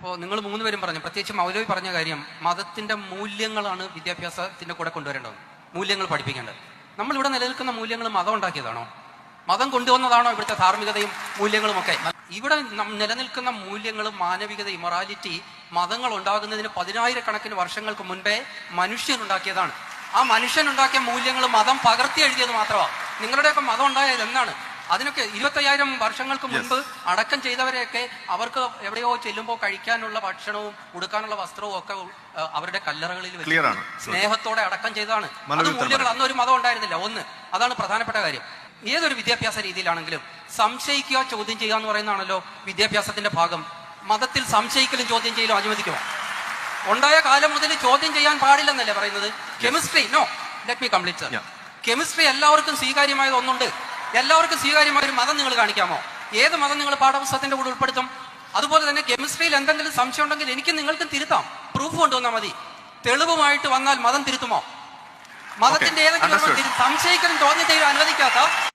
ഇപ്പോൾ നിങ്ങൾ മൂന്നുപേരും പറഞ്ഞു. പ്രത്യേകിച്ച് മൗലവി പറഞ്ഞ കാര്യം മതത്തിന്റെ മൂല്യങ്ങളാണ് വിദ്യാഭ്യാസത്തിന്റെ കൂടെ കൊണ്ടുവരേണ്ടത്. മൂല്യങ്ങൾ പഠിപ്പിക്കേണ്ടത്. നമ്മളിവിടെ നിലനിൽക്കുന്ന മൂല്യങ്ങൾ മതം ഉണ്ടാക്കിയതാണോ? മതം കൊണ്ടുവന്നതാണോ ഇവിടുത്തെ ധാർമ്മികതയും മൂല്യങ്ങളും ഒക്കെ ഇവിടെ നിലനിൽക്കുന്ന മൂല്യങ്ങൾ മാനവികത ഇമൊറാലിറ്റി മതങ്ങൾ ഉണ്ടാകുന്നതിന് പതിനായിരക്കണക്കിന് വർഷങ്ങൾക്ക് മുൻപേ മനുഷ്യൻ ഉണ്ടാക്കിയതാണ് ആ മനുഷ്യൻ ഉണ്ടാക്കിയ മൂല്യങ്ങൾ മതം പകർത്തി എഴുതിയത് മാത്രമാണ് നിങ്ങളുടെയൊക്കെ മതം ഉണ്ടായത് എന്നാണ് അതിനൊക്കെ ഇരുപത്തയ്യായിരം വർഷങ്ങൾക്ക് മുൻപ് അടക്കം ചെയ്തവരെയൊക്കെ അവർക്ക് എവിടെയോ ചെല്ലുമ്പോൾ കഴിക്കാനുള്ള ഭക്ഷണവും ഉടുക്കാനുള്ള വസ്ത്രവും ഒക്കെ അവരുടെ കല്ലറകളിൽ. സ്നേഹത്തോടെ അടക്കം ചെയ്തതാണ്. അത് മൂല്യങ്ങൾ. അന്ന് ഒരു മതം ഉണ്ടായിരുന്നില്ല. ഒന്ന് അതാണ് പ്രധാനപ്പെട്ട കാര്യം. ഏതൊരു വിദ്യാഭ്യാസ രീതിയിലാണെങ്കിലും സംശയിക്കുക ചോദ്യം ചെയ്യുക എന്ന് പറയുന്നതാണല്ലോ വിദ്യാഭ്യാസത്തിന്റെ ഭാഗം. മതത്തിൽ സംശയിക്കലും ചോദ്യം ചെയ്യലും അനുവദിക്കുമോ ഉണ്ടായ കാലം മുതൽ ചോദ്യം ചെയ്യാൻ പാടില്ലെന്നല്ലേ പറയുന്നത്? Chemistry no let me complete chemistry എല്ലാവർക്കും സ്വീകാര്യമായ ഒന്നുണ്ട്. എല്ലാവർക്കും സ്വീകാര്യമായ ഒരു മതം നിങ്ങൾ കാണിക്കാമോ? ഏത് മതം നിങ്ങൾ പാഠപുസ്തകത്തിന്റെ കൂടെ ഉൾപ്പെടുത്തും? അതുപോലെ തന്നെ കെമിസ്ട്രിയിൽ എന്തെങ്കിലും സംശയം ഉണ്ടെങ്കിൽ എനിക്ക് നിങ്ങൾക്കും തിരുത്താം. പ്രൂഫ് കൊണ്ടുവന്നാൽ മതി. തെളിവുമായിട്ട് വന്നാൽ മതം തിരുത്തുമോ? മതത്തിന്റെ ഏതെങ്കിലും സംശയിക്കലും ചെയ്യലും അനുവദിക്കാത്ത